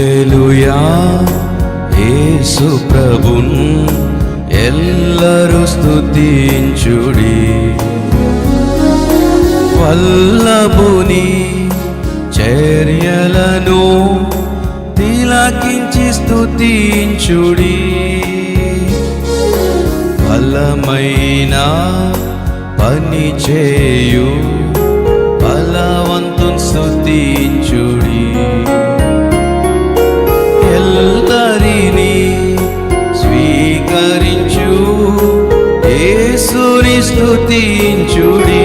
Hallelujah. యేసు ప్రభున్ ఎల్లరూ స్తుతించుడి. వల్లభుని చర్యలను తిలకించి స్తుతించుడి. బలమైన పని చేయు బలవంతుని స్తుతించుడి. స్థుతించుడి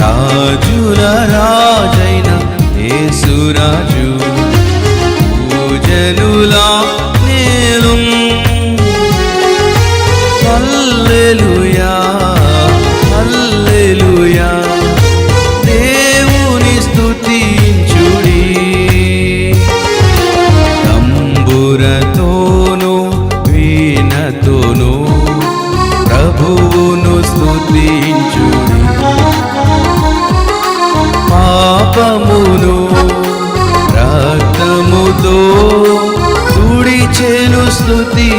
రాజుల రాజైన యేసురాజు పూజనులా నేను హల్లెలూయా హల్లెలూయా దేవుని స్థుతించుడి తంబురతో పాపమును రక్తముతో తుడిచెను స్థుతి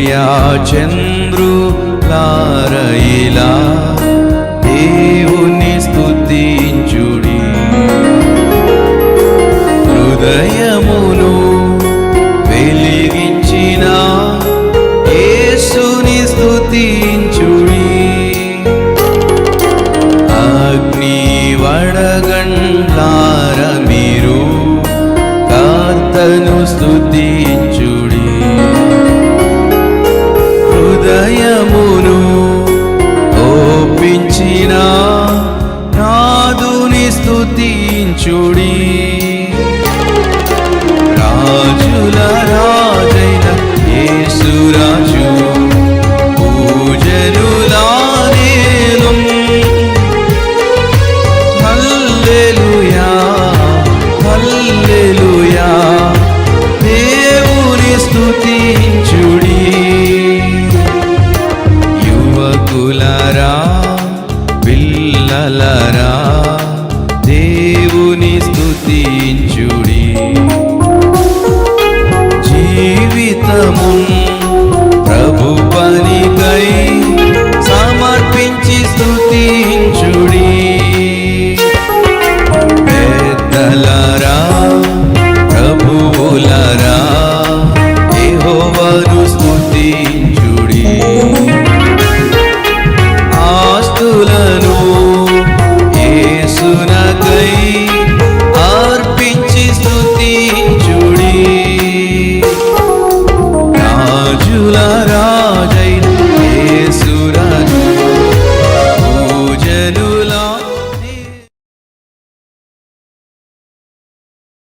సూర్య చంద్రులారయిలా దేవుని స్థుతించుడి హృదయమును వెలిగించిన యేసుని స్థుతించుడి అగ్ని వడగండా స్తుతించుడి రాజుల రాజైన యేసురాజు పూజనులా నేను హల్లెలూయా హల్లెలూయా దేవుని స్తుతించుడి. యువకులరా పిల్లలరా